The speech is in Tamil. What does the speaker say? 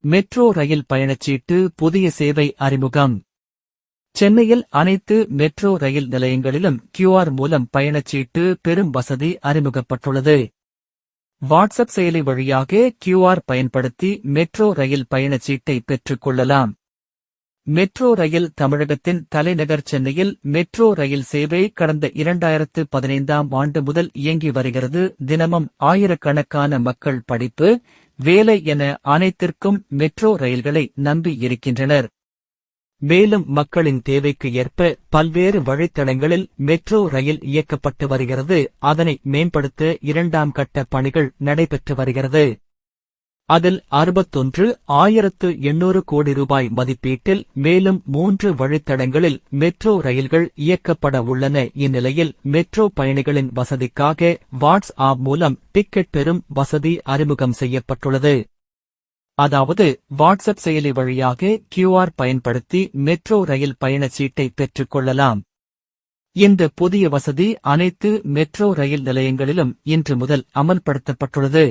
மெட்ரோ ரயில் பயணச்சீட்டு புதிய சேவை அறிமுகம். சென்னையில் அனைத்து மெட்ரோ ரயில் நிலையங்களிலும் கியூஆர் மூலம் பயணச்சீட்டு பெரும் வசதி அறிமுகப்பட்டுள்ளது. வாட்ஸ்அப் செயலி வழியாக கியூஆர் பயன்படுத்தி மெட்ரோ ரயில் பயணச்சீட்டை பெற்றுக் கொள்ளலாம். மெட்ரோ ரயில் தமிழகத்தின் தலைநகர் சென்னையில் மெட்ரோ ரயில் சேவை கடந்த இரண்டாயிரத்து பதினைந்தாம் ஆண்டு முதல் இயங்கி வருகிறது. தினமும் ஆயிரக்கணக்கான மக்கள் படிப்பு வேலை என அனைத்திற்கும் மெட்ரோ ரயில்களை நம்பி இருக்கின்றனர். மேலும் மக்களின் தேவைக்கு ஏற்ப பல்வேறு வழித்தடங்களில் மெட்ரோ ரயில் இயக்கப்பட்டு வருகிறது. அதனை மேம்படுத்த இரண்டாம் கட்ட பணிகள் நடைபெற்று வருகிறது. அதில் அறுபத்தொன்று ஆயிரத்து எண்ணூறு கோடி ரூபாய் மதிப்பீட்டில் மேலும் மூன்று வழித்தடங்களில் மெட்ரோ ரயில்கள் இயக்கப்பட உள்ளன. இந்நிலையில் மெட்ரோ பயணிகளின் வசதிக்காக வாட்ஸ் ஆப் மூலம் டிக்கெட் பெறும் வசதி அறிமுகம் செய்யப்பட்டுள்ளது. அதாவது வாட்ஸ்அப் செயலி வழியாக கியூஆர் பயன்படுத்தி மெட்ரோ ரயில் பயணச்சீட்டை பெற்றுக் கொள்ளலாம். இந்த புதிய வசதி அனைத்து மெட்ரோ ரயில் நிலையங்களிலும் இன்று முதல் அமல்படுத்தப்பட்டுள்ளது.